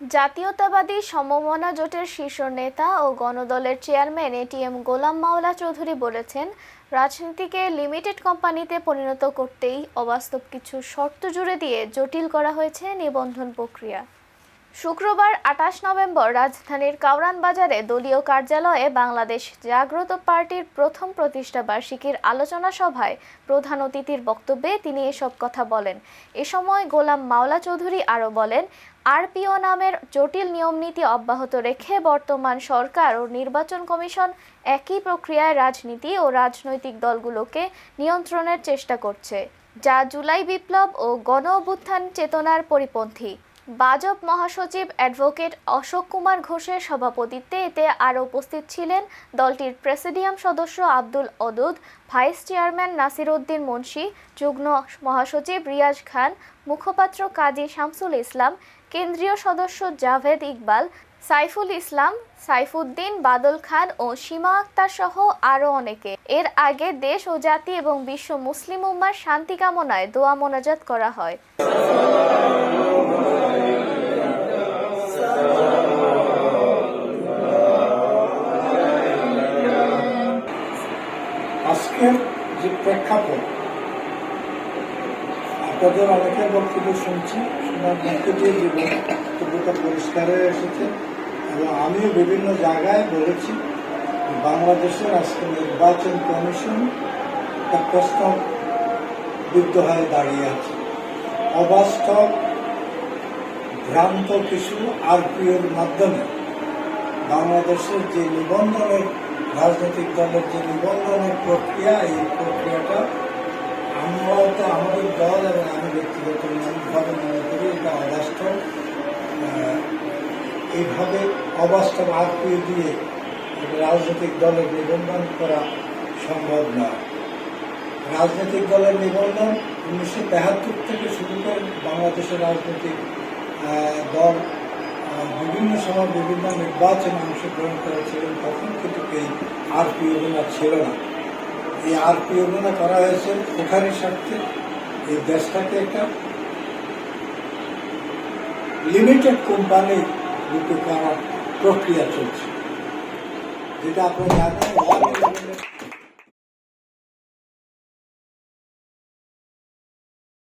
জাতীয়তাবাদী সমমনা জোটের শীর্ষ নেতা ও গণদলের চেয়ারম্যান এটিএম গোলাম মাওলা চৌধুরী বলেছেন, রাজনীতিকে লিমিটেড কোম্পানিতে পরিণত করতেই অবাস্তব কিছু শর্ত জুড়ে দিয়ে জটিল করা হয়েছে নিবন্ধন প্রক্রিয়া। শুক্রবার আঠাশ নভেম্বর রাজধানীর কাউরান বাজারে দলীয় কার্যালয়ে বাংলাদেশ জাগ্রত পার্টির প্রথম প্রতিষ্ঠা বার্ষিকীর আলোচনা সভায় প্রধান অতিথির বক্তব্যে তিনি এসব কথা বলেন। এ সময় গোলাম মাওলা চৌধুরী আরও বলেন, আরপিও নামের জটিল নিয়মনীতি অব্যাহত রেখে বর্তমান সরকার ও নির্বাচন কমিশন একই প্রক্রিয়ায় রাজনীতি ও রাজনৈতিক দলগুলোকে নিয়ন্ত্রণের চেষ্টা করছে, যা জুলাই বিপ্লব ও গণ অভ্যুত্থান চেতনার পরিপন্থী। বাজব মহাসচিব অ্যাডভোকেট অশোক কুমার ঘোষের সভাপতিত্বে এতে আরও উপস্থিত ছিলেন দলটির প্রেসিডিয়াম সদস্য আব্দুল অদুদ, ভাইস চেয়ারম্যান নাসির উদ্দিন মুন্সি, যুগ্ম মহাসচিব রিয়াজ খান, মুখপাত্র কাজী শামসুল ইসলাম, কেন্দ্রীয় সদস্য জাভেদ ইকবাল, সাইফুল ইসলাম, সাইফুদ্দিন বাদল খান ও সীমা আক্তার সহ আরও অনেকে। এর আগে দেশ ও জাতি এবং বিশ্ব মুসলিম উম্মার শান্তি কামনায় দোয়া মোনাজাত করা হয়। আজকের যে প্রেক্ষাপট, আপনাদের অনেকের বক্তব্য শুনছি শোনার মধ্যে দিয়ে যে বক্তব্যটা পরিষ্কার হয়ে এসেছে, এবং আমিও বিভিন্ন জায়গায় বলেছি, বাংলাদেশের আজকে নির্বাচন কমিশন একটা প্রস্তাব বিদ্ধ হয়ে দাঁড়িয়ে আছে। অবাস্তব, ভ্রান্ত কিছু আরপিওর মাধ্যমে বাংলাদেশের যে নিবন্ধনের রাজনৈতিক দলের যে নিবন্ধনের প্রক্রিয়া, এই প্রক্রিয়াটা আমরা তো আমাদের দল এবং আমি ব্যক্তিগত ব্যক্তিগতভাবে মনে করি এটা অবাস্তব। এইভাবে অবাস্তব আরপিও দিয়ে রাজনৈতিক দলের নিবন্ধন করা সম্ভব নয় রাজনৈতিক দলের নিবন্ধন উনিশশো থেকে শুরু করে বাংলাদেশের রাজনৈতিক দল বিভিন্ন সময় বিভিন্ন নির্বাচনে অংশগ্রহণ করেছিলেন তখন কিন্তু এই আরপিওগুলো ছিল না। এই আরপিওগুলো করা হয়েছে এখানে স্বার্থে, এই দেশটাকে একটা লিমিটেড কোম্পানি রূপে করার প্রক্রিয়া চলছে। যেটা আপনারা জানেন